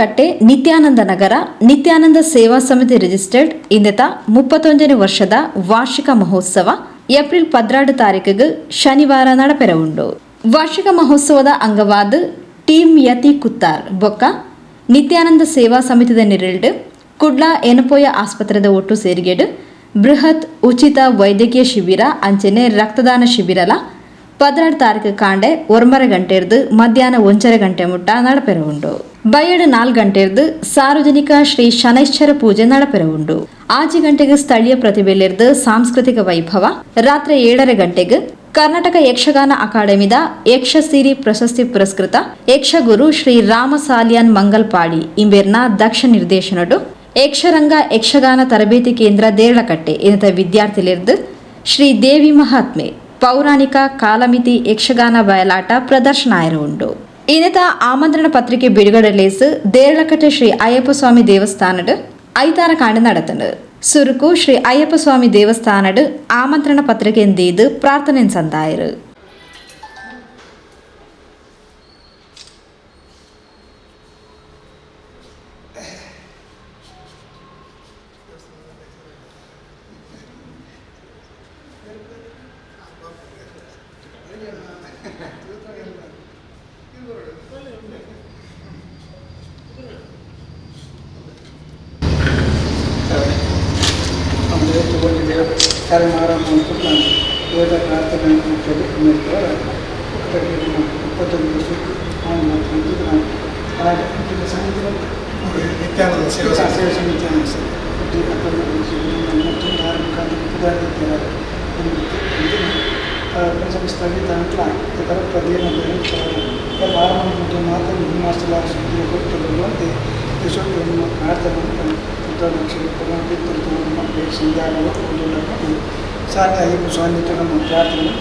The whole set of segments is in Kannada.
ಕಟ್ಟೆ ನಿತ್ಯಾನಂದ ನಗರ, ನಿತ್ಯಾನಂದ ಸೇವಾ ಸಮಿತಿ ರಿಜಿಸ್ಟರ್ಡ್, ಇಂದೆತ ಮುಪ್ಪತ್ತೊಂದನೇ ವರ್ಷದ ವಾರ್ಷಿಕ ಮಹೋತ್ಸವ, ಏಪ್ರಿಲ್ ಪದ್ರಾಡು ತಾರೀಕಿಗೆ ಶನಿವಾರ ನಡಪೆರ ಉಂಡು. ವಾರ್ಷಿಕ ಮಹೋತ್ಸವದ ಅಂಗವಾದ ಟೀಮ್ ಯತಿ ಕುತ್ತಾರ್, ಬೊಕ್ಕ, ನಿತ್ಯಾನಂದ ಸೇವಾ ಸಮಿತಿದ ನಿರಲ್ಡ್ ಕುಡ್ಲಾ ಎನಪೋಯ ಆಸ್ಪತ್ರೆದ ಒಟ್ಟು ಸೇರಿಗೆಡು, ಬೃಹತ್ ಉಚಿತ ವೈದ್ಯಕೀಯ ಶಿಬಿರ, ಅಂಚನೆ ರಕ್ತದಾನ ಶಿಬಿರಲ ಪದ್ರಾಡು ತಾರೀಕು ಕಾಂಡೆ ಒರ್ಮರ ಗಂಟೆರ್ದು ಮಧ್ಯಾಹ್ನ ಒಂಚರ ಗಂಟೆ ಮುಟ್ಟ ನಡಪೆರವುಂಡು ಬಯಡು ನಾಲ್ ಗಂಟೆರ್ದು ಸಾರ್ವಜನಿಕ ಶ್ರೀ ಶನೈಶ್ಚರ ಪೂಜೆ ನಡಪೆರವುಂಡು ಆಜಿ ಗಂಟೆಗೆ ಸ್ಥಳೀಯ ಪ್ರತಿಭೆಲಿರ್ದು ಸಾಂಸ್ಕೃತಿಕ ವೈಭವ ರಾತ್ರಿ ಏಳರ ಗಂಟೆಗೆ ಕರ್ನಾಟಕ ಯಕ್ಷಗಾನ ಅಕಾಡೆಮಿದ ಯಕ್ಷಸಿರಿ ಪ್ರಶಸ್ತಿ ಪುರಸ್ಕೃತ ಯಕ್ಷಗುರು ಶ್ರೀ ರಾಮ ಸಾಲಿಯಾನ್ ಮಂಗಲ್ಪಾಡಿ ಇಂಬೇರ್ನ ದಕ್ಷ ನಿರ್ದೇಶನಡು ಯಕ್ಷರಂಗ ಯಕ್ಷಗಾನ ತರಬೇತಿ ಕೇಂದ್ರ ದೇರಳಕಟ್ಟೆ ಎನ್ನುತ್ತ ವಿದ್ಯಾರ್ಥಿಲಿರ್ದು ಶ್ರೀ ದೇವಿ ಮಹಾತ್ಮೆ ಪೌರಾಣಿಕ ಕಾಲಮಿತಿ ಯಕ್ಷಗಾನ ಬಯಲಾಟ ಪ್ರದರ್ಶನ ಆಯಿರುಂಡು ಇನ್ನಿತ ಆಮಂತ್ರಣ ಪತ್ರಿಕೆ ಬಿಡುಗಡೆ ಲೇಸು ದೇರಳಕಟ್ಟೆ ಶ್ರೀ ಅಯ್ಯಪ್ಪ ಸ್ವಾಮಿ ದೇವಸ್ಥಾನಡ್ ಐತಾರ ಕಾಂಡ നടത്തുന്നത് സുരുക്കു ശ്രീ അയ്യപ്പസ്വാമി ദേവസ്ഥാനട് ആമന്ത്രണ പത്രിക എന്ത് ചെയ്ത് പ്രാർത്ഥന സന്തായര് ಇಪ್ಪತ್ತೊಂದು ವರ್ಷ ನಾನು ಮಾತ್ರ ನಾನು ಅಂತಿಮ ಸಮಿತಿ ನಿತ್ಯಾನಂದ ಸೇವಾ. ಸೇವಾ ಸಮಿತಿ ಅನಿಸ್ತದೆ ಹುಟ್ಟಿ ಮತ್ತು ಧಾರ್ಮಿಕ ಪದಾರ್ಥಿದ್ದಾರೆ ಸ್ಥಗಿತ ಅಂತ ಇದರ ಮತ್ತು ಮಾತ್ರ ಹಿಮಾಚಲ ಸುದ್ದಿಯ ಕೊಟ್ಟು ಬರುವಂತೆ ಯಶೋಧನ ಪ್ರಾರ್ಥನೆ ಅಯ್ಯಪ್ಪ ಸ್ವಾಮಿತ್ವ ನಮ್ಮ ಪ್ರಾರ್ಥನೆ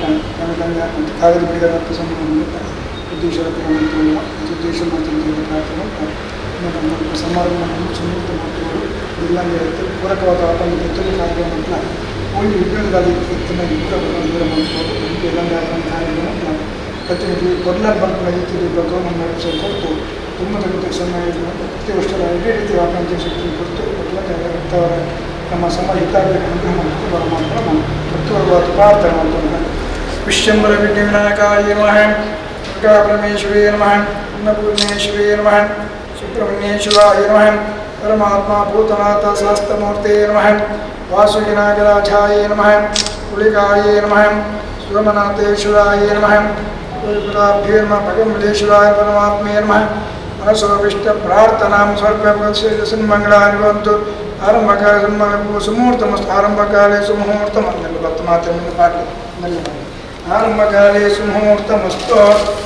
ಕಾಗದ ಬಿಡುಗಡೆ ಸಂಬಂಧ ಉದ್ದೇಶರ ಉದ್ದೇಶ ಮತ್ತು ಪ್ರಾರ್ಥನೆ ನಮ್ಮ ಸಮಾರಂಭವನ್ನು ಸುಮೂರ್ತ ಮತ್ತು ಇಲ್ಲಂಗೆ ಪೂರಕವಾದ ಆಟವನ್ನು ಹೆಚ್ಚಿನ ಕಾರ್ಯಕ್ರಮ ಅಂತ ಒಂದು ಉದ್ಯೋಗದಲ್ಲಿ ಹೆಚ್ಚಿನ ದೂರ ಮಾಡ್ಬೋದು ಇಲ್ಲಂಗೆ ಕಾರ್ಯಕ್ರಮ ಪ್ರತಿನಿಧಿ ಕೊಡ್ಲಾರ್ ಬಂಕ್ ನಡೀತಿದ್ದು ಬಗ್ಗೆ ನಮ್ಮ ವೆಬ್ಸೈಟ್ ಕೊಟ್ಟು ತುಂಬ ದೊಡ್ಡ ಸಮಯ ಪ್ರತಿ ವರ್ಷದ ಇದೇ ರೀತಿ ಆಕಾಂಕ್ಷೆ ಶಕ್ತಿ ಕೊಟ್ಟು ಕೊಡ್ಲಾರ ನಮ್ಮ ಸಮಾಜ ಹಿತಾಗ್ರಹ ಅನುಗ್ರಹ ಮತ್ತು ಪರಮಾತ್ಮ ನಾವು ತತ್ವವಾದ ಪ್ರಾರ್ಥನೆ ಮಾಡ್ತಾರೆ ವಿಶ್ವಂಬರ ವಿಘ್ನ ವಿನಾಯಕಾಯ ನಮಃ परमेश्वरे नमः अन्नपूर्णेश्वरे नमः सुब्रह्मण्येश्वराय नमः परमात्मा भूतनाथ शास्त्रमूर्ते नमः वासुकिनागराजाय नमः कुलिकाय नमः सुरमनाथेश्वराय नमः कुलभ्ये नमः भगवलेश्वराय परमात्मे नमः मनसोभिष्टप्रार्थनां सर्वमङ्गलानि भवन्तु आरम्भकाले सुमुहूर्तमस्तु आरम्भकाले सुमुहूर्तमस्तु वर्तमाते आरम्भकाले सुमुहूर्तमस्तु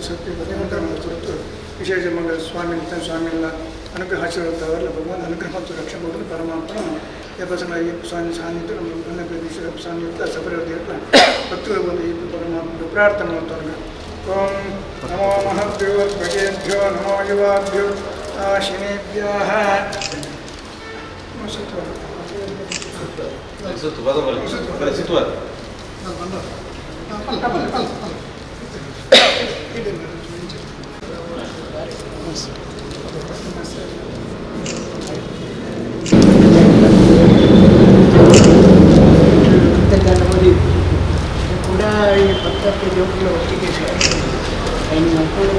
ಬದಲಾವಣೆ ಹೊರತು ವಿಶೇಷ ಮಂಗಳ ಸ್ವಾಮಿ ನಿತ್ಯ ಸ್ವಾಮಿ ಎಲ್ಲ ಅನುಗ್ರಹ ಆಶೀರ್ವಾದವರೆಲ್ಲ ಭಗವಾನ್ ಅನುಗ್ರಹ ಮತ್ತು ರಕ್ಷಣೆ ಕೊಡಲು ಪರಮಾತ್ಮ ಯಪ್ಪಸನ ಈ ಸ್ವಾಮಿ ಸಾನ್ನಿಧ್ಯ ಸ್ವಾಮಿ ಇರ್ತ ಸಬರದೇವ ಭಕ್ತರು ಬಂದು ಈ ಪರಮಾತ್ಮ ಪ್ರಾರ್ಥನೆ ಮಾಡ್ತಾರೆ ಓಂ ನಮೋ ಮಹಭ್ಯೋ ಭಗೇಭ್ಯೋ ನಮೋ ಯುವಾಭ್ಯೋ ಆಶಿನೇಭ್ಯಃ. Situ, vado balik. ಪತ್ತಕ್ಕೆ ಜೋಡಿಗಳ ಒಟ್ಟಿಗೆ ಇನ್ನು ಮಕ್ಕಳು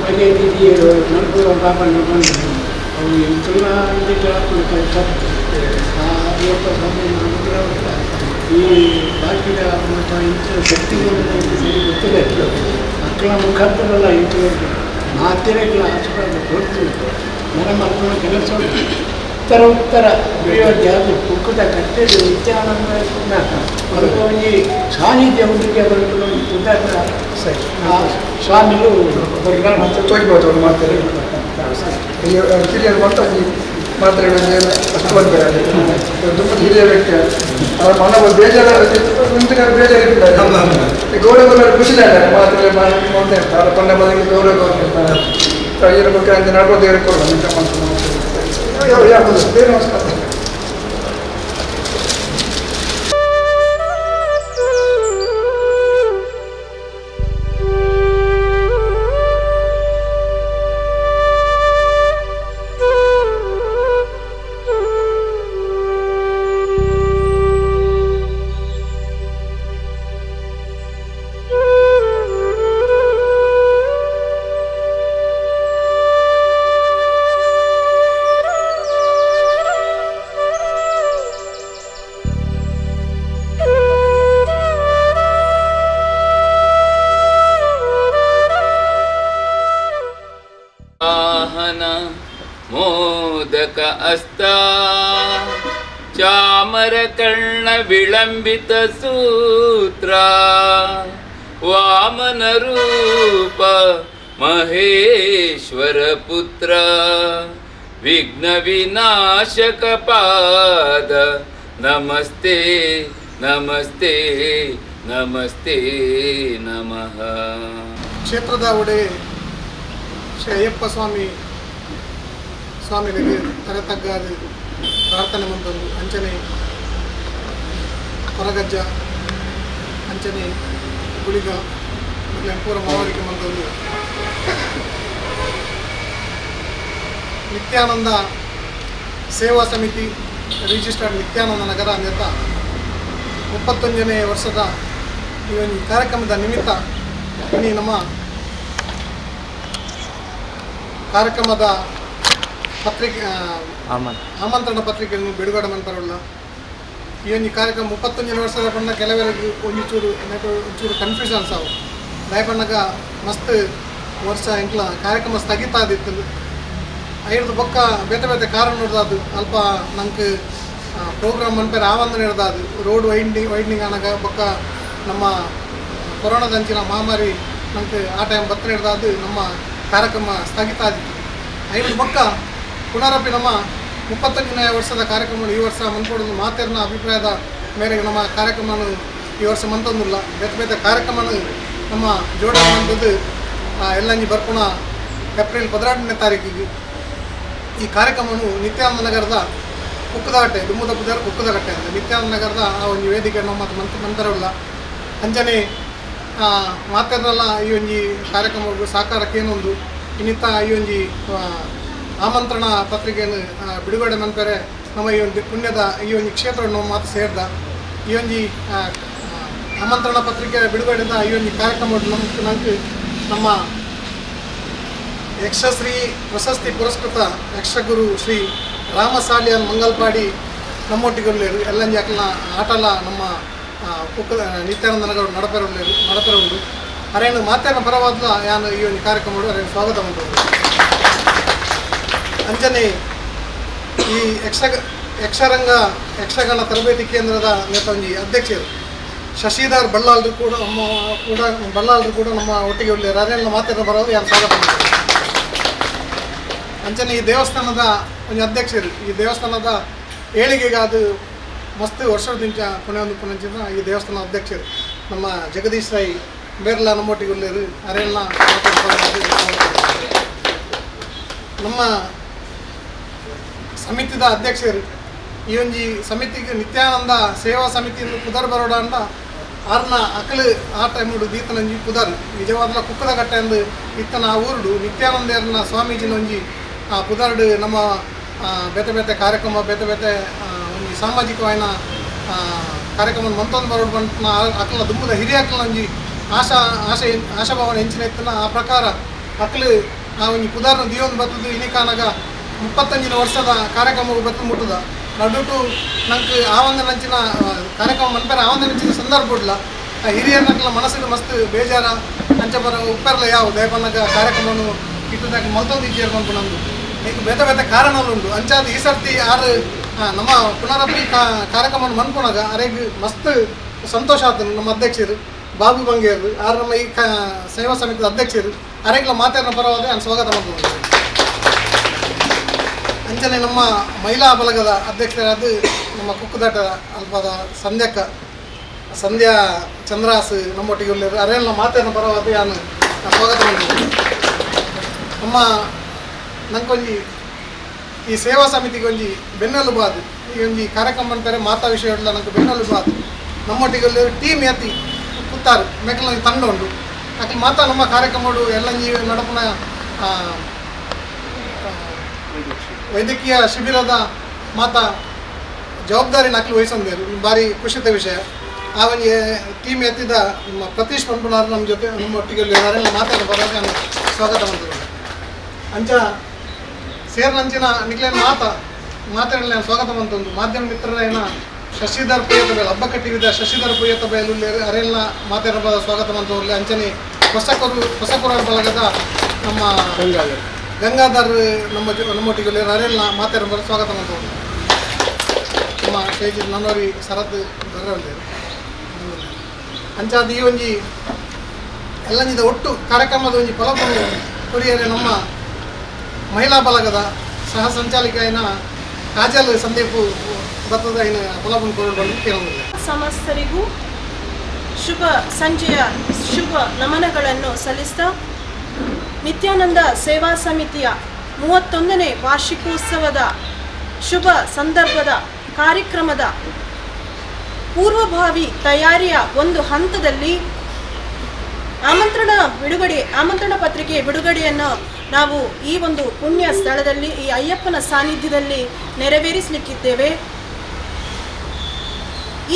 ಬಗೆ ರೀತಿಯರು ನಡ್ಕೊಳ್ಳೋ ಪಾಪ ನಡ್ಕೊಂಡಿದ್ರು ಅವು ಎಂತೆಲ್ಲ ಇದಕ್ಕೆ ಹಾಕೊಂಡು ಕಳ್ಸಾಗ್ತದೆ ಆ ಇವತ್ತು ಅನುಗ್ರಹ ಈ ಬಾಕಿದ ಮತ್ತು ಇಂಥ ಗೊತ್ತಿಲ್ಲ ಮಕ್ಕಳ ಮುಖಾಂತರಲ್ಲ ಇಂಥವ್ರಿಗೆ ಮಾತಿರಕ್ಕೆ ಆಸ್ಪತ್ರೆ ಕೊಡ್ತೀವಿ ಮರ ಮಕ್ಕಳ ಕೆಲಸ ಉತ್ತರ ಉತ್ತರ. ಅಯೋಧ್ಯ ಅದು ಕುಕ್ಕದ ಕಟ್ಟೆದು ನಿತ್ಯಾನಂದ ಒಂದು ಸಾನ್ನಿಧ್ಯ ಹುಡುಗಿ ಅದನ್ನು ಉದಾಹರಣೆ ಸ್ವಾಮಿಗಳು ಬರ್ಗಾರ ತೋರಿಬೋದು ಅವ್ರು ಮಾತಾರೆ ಇಲ್ಲಿ ಹಿರಿಯರು ಮಾತ್ರ ಈ ಮಾತಾಡೋದು ಅಷ್ಟು ಬಂದಿದ್ದಾರೆ ತುಂಬ ಹಿರಿಯ ವ್ಯಕ್ತಿ ಅವರ ಮನ ಬೇಜಾರ ಮುಂದಿನ ಬೇಜಾರಿರ್ತಾರೆ. ಗೌರವ ಖುಷಿದ್ದಾರೆ ಮಾತ್ರ ಮಾಡ್ತಾ ಇರ್ತಾರೆ ಅವರ ಪಣ್ಣ ಬದಲಿಗೆ ಗೌರವ ಇರ್ತಾರೆ. ಇದ್ರ ಬಗ್ಗೆ ಅಂತ ನಡ್ಬೋದು ಹೇಳ್ಕೊಳ್ಳೋಣ ನಿಜ Foi olhar no espelho, ವಿಳಂಬಿತ ಸೂತ್ರ, ವಾಮನ ರೂಪ, ಮಹೇಶ್ವರ ಪುತ್ರ, ವಿಘ್ನ ವಿನಾಶಕ ಪಾದ, ನಮಸ್ತೆ ನಮಸ್ತೆ ನಮಸ್ತೆ ನಮಃ. ಕ್ಷೇತ್ರದ ಒಡೆಯ ಶ್ರೀ ಅಯ್ಯಪ್ಪ ಸ್ವಾಮಿ ಸ್ವಾಮಿಗಳಿಗೆ ತರತಗ್ಗಾದ ಪ್ರಾರ್ಥನೆ ಮುಂದೊಂದು ಅಂಚನೆ. ಹೊರಗಜ್ಜ ಅಂಚನೆ ಗುಳಿಗ ಮತ್ತು ಎಂಪೂರ ಮಾವರಿಗೆ ಮಂತಂದು ನಿತ್ಯಾನಂದ ಸೇವಾ ಸಮಿತಿ ರಿಜಿಸ್ಟರ್ಡ್ ನಿತ್ಯಾನಂದ ನಗರ ಅಂತ ಮುಪ್ಪತ್ತೊಂದನೇ ವರ್ಷದ ಈ ಒಂದು ಕಾರ್ಯಕ್ರಮದ ನಿಮಿತ್ತ ಇನ್ನು ನಮ್ಮ ಕಾರ್ಯಕ್ರಮದ ಪತ್ರಿಕೆ ಆ, ಆಮಂತ್ರಣ ಪತ್ರಿಕೆಯನ್ನು ಬಿಡುಗಡೆ ಮಾಡ್ತಾರಲ್ಲ ಈ ಒಂದು ಕಾರ್ಯಕ್ರಮ ಮುಪ್ಪತ್ತೊಂದು ವರ್ಷದ ಪಂಡ ಕೆಲವರಿಗೆ ಒಂಚೂರು ಒಂಚೂರು ಕನ್ಫ್ಯೂಷನ್ಸ್ ಅವು ದಯಪಣ್ಣಗ ಮಸ್ತ್ ವರ್ಷ ಇಂಟ್ಲ ಕಾರ್ಯಕ್ರಮ ಸ್ಥಗಿತ ಆದಿತ್ತು ಐದು ಬೊಕ್ಕ ಬೇತೆ ಬೇತೆ ಕಾರಣ ನೋಡ್ದಾದು ಅಲ್ಪ ನಂಗೆ ಪ್ರೋಗ್ರಾಮ್ ಮನ್ಪೇರೆ ಆವಂದನೆ ಹಿಡ್ದಾದು ರೋಡ್ ವೈಂಡಿಂಗ್ ವೈಂಡಿಂಗ್ ಆನಾಗ ಬೊಕ್ಕ ನಮ್ಮ ಕೊರೋನಾದಂಚಿನ ಮಹಾಮಾರಿ ನಂಗೆ ಆ ಟೈಮ್ ಬತ್ತನೆ ಹಿಡ್ದಾದು ನಮ್ಮ ಕಾರ್ಯಕ್ರಮ ಸ್ಥಗಿತ ಆದಿತ್ತು. ಐದು ಬೊಕ್ಕ ಪುನರಪಿ ನಮ್ಮ ಮುಪ್ಪತ್ತೊಂದನೇ ವರ್ಷದ ಕಾರ್ಯಕ್ರಮಗಳು ಈ ವರ್ಷ ಮನ್ಕೊಡೋದು ಮಾತೇರಿನ ಅಭಿಪ್ರಾಯದ ಮೇರೆಗೆ ನಮ್ಮ ಕಾರ್ಯಕ್ರಮವನ್ನು ಈ ವರ್ಷ ಮಂತೊಂದಿಲ್ಲ ಬೇತೆ ಬೇತೆ ಕಾರ್ಯಕ್ರಮನು ನಮ್ಮ ಜೋಡಣೆ ಮಂತದ್ದು ಎಲ್ಲಂಜಿ ಬರ್ಪುಣ ಏಪ್ರಿಲ್ ಪದಿನೆಂಟನೇ ತಾರೀಕಿಗೆ ಈ ಕಾರ್ಯಕ್ರಮವನ್ನು ನಿತ್ಯಾನಂದ ನಗರದ ಕುಕ್ಕದಗಟ್ಟೆ ದುಮ್ಮದ ಬುದ್ಧಾರ ಕುಕ್ಕದಗಟ್ಟೆ ಅಂತ ನಿತ್ಯಾನಂದ ನಗರದ ಆ ಒಂದು ವೇದಿಕೆ ನಮ್ಮ ಮಂತ್ ಮಂತರಲ್ಲ ಅಂಜನೆ ಮಾತೇರಲ್ಲ ಈ ಒಂದು ಕಾರ್ಯಕ್ರಮಗಳು ಸಾಕಾರಕ್ಕೆ ಏನೊಂದು ಇನ್ನಿತ್ತ ಈ ಆ, ಆಮಂತ್ರಣ ಪತ್ರಿಕೆಯನ್ನು ಬಿಡುಗಡೆ ನಂತರ ನಮ್ಮ ಈ ಒಂದು ಪುಣ್ಯದ ಈ ಒಂದು ಕ್ಷೇತ್ರವನ್ನು ಮಾತು ಸೇರಿದ ಈ ಆ, ಆಮಂತ್ರಣ ಪತ್ರಿಕೆ ಬಿಡುಗಡೆದ ಈ ಒಂದು ಕಾರ್ಯಕ್ರಮವನ್ನು ನಮ್ಗೆ ನಮ್ಮ ಯಕ್ಷಶ್ರೀ ಪ್ರಶಸ್ತಿ ಪುರಸ್ಕೃತ ಯಕ್ಷಗುರು ಶ್ರೀ ರಾಮಸಾಲಿಯನ್ ಮಂಗಲ್ಪಾಡಿ ನಮ್ಮೊಟ್ಟಿಗೊಳ್ಳೇರು ಎಲ್ಲಂಜಿ ಅಕ್ಕನ ಆಟಲ ನಮ್ಮ ಆ, ಕುಕ್ಕ ನಿತ್ಯಾನಂದ ನಗರ ನಡಪರ ನಡಪೆರ ಉಂಟು ಅರೇನು ಮಾತೇನ ಪರವಾದ ಯಾನು ಈ ಒಂದು ಕಾರ್ಯಕ್ರಮ ಅರೇನು ಸ್ವಾಗತ ಉಂಟು ಅಂಜನೆ ಈ ಯಕ್ಷ ಯಕ್ಷರಂಗ ಯಕ್ಷಗಾನ ತರಬೇತಿ ಕೇಂದ್ರದ ನೇತಾಂಜಿ ಅಧ್ಯಕ್ಷರು ಶಶಿಧರ್ ಬಳ್ಳಾಲ್ರು ಕೂಡ ನಮ್ಮ, ಕೂಡ ಬಳ್ಳಾಲ್ರು ಕೂಡ ನಮ್ಮ ಒಟ್ಟಿಗೆ ಒಳ್ಳೆ ರಾಜಣ್ಣ ಮಾತಿನ ಬರೋದು ಯಾರು ಸ್ವಾಗತ ಅಂಚನೆ ಈ ದೇವಸ್ಥಾನದ ಒಂದು ಅಧ್ಯಕ್ಷರು ಈ ದೇವಸ್ಥಾನದ ಏಳಿಗೆಗೆ ಅದು ಮಸ್ತ್ ವರ್ಷದಿಂದ ಕೊನೆ ಒಂದು ಪುನಂಚಿನ ಈ ದೇವಸ್ಥಾನ ಅಧ್ಯಕ್ಷರು. ನಮ್ಮ ಜಗದೀಶ್ ರೈ ಬೇರ್ಲ ನಮ್ಮೊಟ್ಟಿಗೆ ಉಳ್ಳೇರು ಅರೆಲ್ಲ ನಮ್ಮ ಸಮಿತಿದ ಅಧ್ಯಕ್ಷರು. ಈ ಒಂಜಿ ಸಮಿತಿಗೆ ನಿತ್ಯಾನಂದ ಸೇವಾ ಸಮಿತಿ ಕುದರ್ ಬರೋಡ ಅಂಡ ಆರ್ನ ಅಕಲು ಆ ಟೈಮುಡು ದೀತನಂಜಿ ಪುದರ್. ನಿಜವಾದ ಕುಕ್ಕದ ಕಟ್ಟೆ ಎಂದು ಇತ್ತನ ಆ ಊರುಡು ನಿತ್ಯಾನಂದೇರನ ಸ್ವಾಮೀಜಿನ ಒಂಜಿ ಆ ಪುದರ್ಡು ನಮ್ಮ ಬೇತೆ ಬೇತೆ ಕಾರ್ಯಕ್ರಮ, ಬೇತೆ ಬೇತೆ ಒಂದು ಸಾಮಾಜಿಕವಾಯಿನ ಕಾರ್ಯಕ್ರಮ ಮಂತೊಂದು ಬರೋಡು ಬಂತ ಅಕಲ ದುಂಬುದ ಹಿರಿಯ ಅಕಲ್ನ ಒಂಜಿ ಆಶಾ, ಆಶೆ, ಆಶಾಭಾವನೆ ಹೆಂಚಿನ ಇತ್ತನ ಆ ಪ್ರಕಾರ ಅಕಲು ಆ ಒಂಜಿ ಪುದರ್ನ ದಿಯೊಂದು ಬರ್ತದ್ದು ಇನಿಕಾನಾಗ ಮುಪ್ಪತ್ತಂಜಿನ ವರ್ಷದ ಕಾರ್ಯಕ್ರಮ ಬತ್ತು ಮುಟ್ಟದ. ನಡುಟು ನಂಗೆ ಆವಂದ ನಂಚಿನ ಕಾರ್ಯಕ್ರಮ ಮನ್ಪೇರ ಆವಂದ ನಂಚಿನ ಸಂದರ್ಭ ಹಿರಿಯರ ನಕ್ಲ ಮನಸ್ಸಿಗೆ ಮಸ್ತ್ ಬೇಜಾರ ಅಂಚ ಬರ ಉಪ್ಪೆರ್ಲ ಯಾವ ದಯಪನ್ನಗ ಕಾರ್ಯಕ್ರಮನು ಇಟ್ಟದಾಗ ಮಲ್ತೊಂದು ಇಜ್ಜೇರ್ ಬಂತು ನಂದು. ಈಗ ಬೇತ ಬೇತೆ ಕಾರಣಗಳುಂಟು ಅಂಚಾದ ಈ ಸರ್ತಿ ಆರು ನಮ್ಮ ಪುನರಪ್ಪಿ ಕಾರ್ಯಕ್ರಮವನ್ನು ಮನ್ಪುನಾಗ ಅರೆಗ್ ಮಸ್ತ್ ಸಂತೋಷ ಆತನು ನಮ್ಮ ಅಧ್ಯಕ್ಷರು, ಬಾಬು ಬಂಗೇರು, ಆರು ನಮ್ಮ ಈ ಸೇವಾ ಸಮಿತಿಯ ಅಧ್ಯಕ್ಷರು, ಅರೆಗ್ಲ ಮಾತಾಡಿನ ಪರವಾಗಿ ನಾನು ಸ್ವಾಗತ ಮಾಡ್ತೀನಿ. ಅಂಚನೆ ನಮ್ಮ ಮಹಿಳಾ ಬಲಗದ ಅಧ್ಯಕ್ಷರಾದ ನಮ್ಮ ಕುಕ್ಕುದಾಟ ಅಲ್ಪದ ಸಂಧ್ಯಕ್ಕ ಸಂಧ್ಯಾ ಚಂದ್ರಾಸ್ ನಮ್ಮೊಟ್ಟಿಗೆ ಉಳ್ಳರು ಅರೆಲ್ಲ ಮಾತನ್ನು ಬರೋದು ನಾನು ಸ್ವಾಗತ ನಮ್ಮ ನಂಗೊಂಜಿ ಈ ಸೇವಾ ಸಮಿತಿಗೆ ಒಂಜಿ ಬೆನ್ನೆಲುಬಾದು ಈ ಒಂಜಿ ಕಾರ್ಯಕ್ರಮ ಅಂತಾರೆ ಮಾತಾ ವಿಷಯ ಇಲ್ಲ ನಂಗೆ ಬೆನ್ನೆಲುಬಾದು ನಮ್ಮೊಟ್ಟಿಗೆ ಉಳ್ಳರು ಟೀಮ್ ಎತ್ತಿ ಕುತ್ತಾರೆ ಮೆಕ್ಕಲ ತಂಡ ಉಂಡು ಅಕ್ಕ ಮಾತಾ ನಮ್ಮ ಕಾರ್ಯಕ್ರಮಗಳು ಎಲ್ಲ ನಡಪನ ಆ, ವೈದ್ಯಕೀಯ ಶಿಬಿರದ ಮಾತ ಜವಾಬ್ದಾರಿ ನಕಲು ವಹಿಸಂದೇರು ಭಾರಿ ಖುಷಿತ ವಿಷಯ. ಆಮೇಲೆ ಟೀಮ್ ಎತ್ತಿದ ನಮ್ಮ ಪ್ರತೀಶ್ ಪಂಪನವರು ನಮ್ಮ ಜೊತೆ ನಮ್ಮ ಒಟ್ಟಿಗೆ ಮಾತಾಡಿ ಬರೋದು ನಾನು ಸ್ವಾಗತ ಮಾಡ್ತೀನಿ. ಅಂಚ ಸೇರ್ನಂಚಿನ ನಿಕ್ಲೇನು ಮಾತ ಮಾತಾಡಲಿ ನಾನು ಸ್ವಾಗತ ಮಂತೊಂದು ಮಾಧ್ಯಮ ಮಿತ್ರರೇನ ಶಶಿಧರ್ ಪುಯ್ಯತ ಬೇಲ್ ಹಬ್ಬ ಕಟ್ಟಿಗಿದ್ದ ಶಶಿಧರ್ ಪುಯ್ಯತ ಬೇಲು ಅರೆಲ್ಲ ಮಾತಾಡಬಾರ ಸ್ವಾಗತ ಮಂತವ್ರಲ್ಲಿ ಅಂಚನೆ ಹೊಸಕೊರು ಹೊಸಕೊರ ಬಳಗದ ನಮ್ಮ ಗಂಗಾಧರ್ ನಮ್ಮ ನಮ್ಮೊಟ್ಟಿಗೆ ನರೇಲ್ ಮಾತಾಡಬಾದ ಸ್ವಾಗತ ಮಂತವ್ರು ನಮ್ಮ ಸ್ಟೇಜ್ ನನ್ನೋರಿ ಶರತ್ ಬರ್ರವಲ್ಲಿ ಅಂಚಾದ ಈ ಒಂಜಿ ಎಲ್ಲಂಜಿದ ಒಟ್ಟು ಕಾರ್ಯಕ್ರಮದ ಒಂಜಿ ಫಲವನ್ನು ಕೊರಿಯರೆ ನಮ್ಮ ಮಹಿಳಾ ಬಲಗದ ಸಹ ಸಂಚಾಲಿಕೆಯನ ಕಾಜಲ್ ಸಂದೀಪ್ ಫಲ ಬಂದು ಕೊರಡು ಬಂದು ಕೇಳೋದಿಲ್ಲ. ಸಮಸ್ತರಿಗೂ ಶುಭ ಸಂಜೆಯ ಶುಭ ನಮನಗಳನ್ನು ಸಲ್ಲಿಸ್ತಾ ನಿತ್ಯಾನಂದ ಸೇವಾ ಸಮಿತಿಯ ಮೂವತ್ತೊಂದನೇ ವಾರ್ಷಿಕೋತ್ಸವದ ಶುಭ ಸಂದರ್ಭದ ಕಾರ್ಯಕ್ರಮದ ಪೂರ್ವಭಾವಿ ತಯಾರಿಯ ಒಂದು ಹಂತದಲ್ಲಿ ಆಮಂತ್ರಣ ಬಿಡುಗಡೆ, ಆಮಂತ್ರಣ ಪತ್ರಿಕೆ ಬಿಡುಗಡೆಯನ್ನು ನಾವು ಈ ಒಂದು ಪುಣ್ಯ ಸ್ಥಳದಲ್ಲಿ, ಈ ಅಯ್ಯಪ್ಪನ ಸಾನ್ನಿಧ್ಯದಲ್ಲಿ ನೆರವೇರಿಸಲಿಕ್ಕಿದ್ದೇವೆ.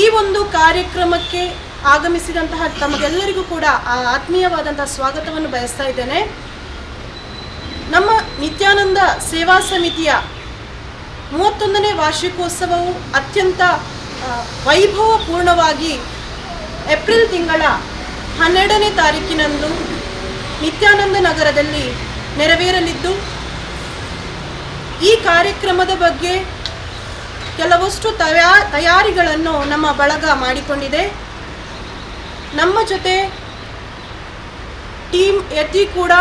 ಈ ಒಂದು ಕಾರ್ಯಕ್ರಮಕ್ಕೆ ಆಗಮಿಸಿದಂತಹ ತಮಗೆಲ್ಲರಿಗೂ ಕೂಡ ಆ ಆತ್ಮೀಯವಾದಂತಹ ಸ್ವಾಗತವನ್ನು ಬಯಸ್ತಾ ಇದ್ದೇನೆ. ನಮ್ಮ ನಿತ್ಯಾನಂದ ಸೇವಾ ಸಮಿತಿಯ ಮೂವತ್ತೊಂದನೇ ವಾರ್ಷಿಕೋತ್ಸವವು ಅತ್ಯಂತ ವೈಭವಪೂರ್ಣವಾಗಿ ಏಪ್ರಿಲ್ ತಿಂಗಳ ಹನ್ನೆರಡನೇ ತಾರೀಕಿನಂದು ನಿತ್ಯಾನಂದ ನಗರದಲ್ಲಿ ನೆರವೇರಲಿದ್ದು, ಈ ಕಾರ್ಯಕ್ರಮದ ಬಗ್ಗೆ ಕೆಲವಷ್ಟು ತಯಾ, ತಯಾರಿಗಳನ್ನು ನಮ್ಮ ಬಳಗ ಮಾಡಿಕೊಂಡಿದೆ. ನಮ್ಮ ಜೊತೆ ಟೀಮ್ ಯತಿ ಕೂಡ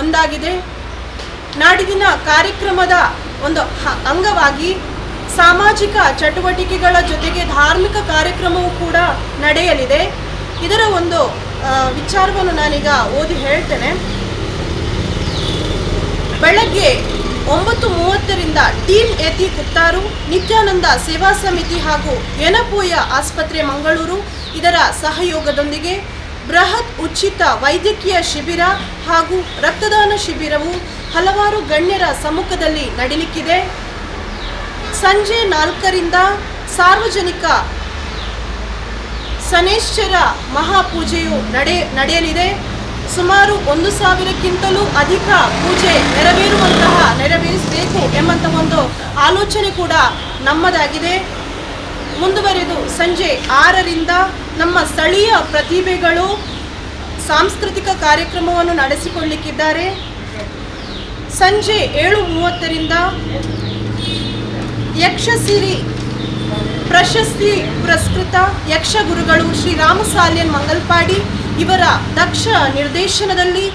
ಒಂದಾಗಿದೆ. ನಾಡಿದಿನ ಕಾರ್ಯಕ್ರಮದ ಒಂದು ಅಂಗವಾಗಿ ಸಾಮಾಜಿಕ ಚಟುವಟಿಕೆಗಳ ಜೊತೆಗೆ ಧಾರ್ಮಿಕ ಕಾರ್ಯಕ್ರಮವೂ ಕೂಡ ನಡೆಯಲಿದೆ. ಇದರ ಒಂದು ವಿಚಾರವನ್ನು ನಾನೀಗ ಓದಿ ಹೇಳ್ತೇನೆ. ಬೆಳಗ್ಗೆ ಒಂಬತ್ತು ಮೂವತ್ತರಿಂದ ಟೀಮ್ ಎತಿ ಕುತ್ತಾರು, ನಿತ್ಯಾನಂದ ಸೇವಾ ಸಮಿತಿ ಹಾಗೂ ಯನಪೋಯ ಆಸ್ಪತ್ರೆ ಮಂಗಳೂರು ಇದರ ಸಹಯೋಗದೊಂದಿಗೆ ಬೃಹತ್ ಉಚಿತ ವೈದ್ಯಕೀಯ ಶಿಬಿರ ಹಾಗೂ ರಕ್ತದಾನ ಶಿಬಿರವು ಹಲವಾರು ಗಣ್ಯರ ಸಮ್ಮುಖದಲ್ಲಿ ನಡೀಲಿಕ್ಕಿದೆ. ಸಂಜೆ ನಾಲ್ಕರಿಂದ ಸಾರ್ವಜನಿಕ ಸನೇಶ್ವರ ಮಹಾಪೂಜೆಯು ನಡೆ, ನಡೆಯಲಿದೆ. ಸುಮಾರು ಒಂದು ಸಾವಿರಕ್ಕಿಂತಲೂ ಅಧಿಕ ಪೂಜೆ ನೆರವೇರುವಂತಹ ನೆರವೇರಿಸಬೇಕು ಎಂಬಂತಹ ಒಂದು ಆಲೋಚನೆ ಕೂಡ ನಮ್ಮದಾಗಿದೆ. ಮುಂದುವರೆದು ಸಂಜೆ ಆರರಿಂದ ನಮ್ಮ ಸ್ಥಳೀಯ ಪ್ರತಿಭೆಗಳು ಸಾಂಸ್ಕೃತಿಕ ಕಾರ್ಯಕ್ರಮವನ್ನು ನಡೆಸಿಕೊಳ್ಳಿಕ್ಕಿದ್ದಾರೆ. ಸಂಜೆ ಏಳು ಮೂವತ್ತರಿಂದ ಯಕ್ಷಸಿರಿ ಪ್ರಶಸ್ತಿ ಪುರಸ್ಕೃತ ಯಕ್ಷಗುರುಗಳು ಶ್ರೀ ರಾಮಸಾಲ್ಯನ್ ಮಂಗಲ್ಪಾಡಿ ಇವರ ದಕ್ಷ ನಿರ್ದೇಶನದಲ್ಲಿ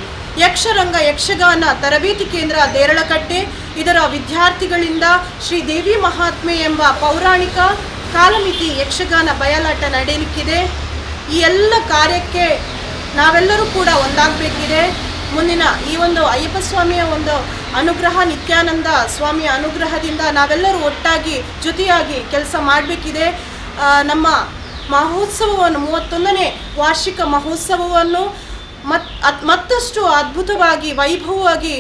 ಯಕ್ಷರಂಗ ಯಕ್ಷಗಾನ ತರಬೇತಿ ಕೇಂದ್ರ ದೇರಳಕಟ್ಟೆ, ಇದರ ವಿದ್ಯಾರ್ಥಿಗಳಿಂದ ಶ್ರೀ ದೇವಿ ಮಹಾತ್ಮೆ ಎಂಬ ಪೌರಾಣಿಕ ಕಾಲಮಿತಿ ಯಕ್ಷಗಾನ ಬಯಲಾಟ ನಡೆಯಲಿಕ್ಕಿದೆ. ಈ ಎಲ್ಲ ಕಾರ್ಯಕ್ಕೆ ನಾವೆಲ್ಲರೂ ಕೂಡ ಒಂದಾಗಬೇಕಿದೆ. ಮುಂದಿನ ಈ ಒಂದು ಅಯ್ಯಪ್ಪ ಸ್ವಾಮಿಯ ಒಂದು ಅನುಗ್ರಹ, ನಿತ್ಯಾನಂದ ಸ್ವಾಮಿಯ ಅನುಗ್ರಹದಿಂದ ನಾವೆಲ್ಲರೂ ಒಟ್ಟಾಗಿ, ಜೊತೆಯಾಗಿ ಕೆಲಸ ಮಾಡಬೇಕಿದೆ. ನಮ್ಮ ಮಹೋತ್ಸವವನ್ನು, ಮೂವತ್ತೊಂದನೇ ವಾರ್ಷಿಕ ಮಹೋತ್ಸವವನ್ನು ಮತ್ ಮತ್ತಷ್ಟು ಅದ್ಭುತವಾಗಿ, ವೈಭವವಾಗಿ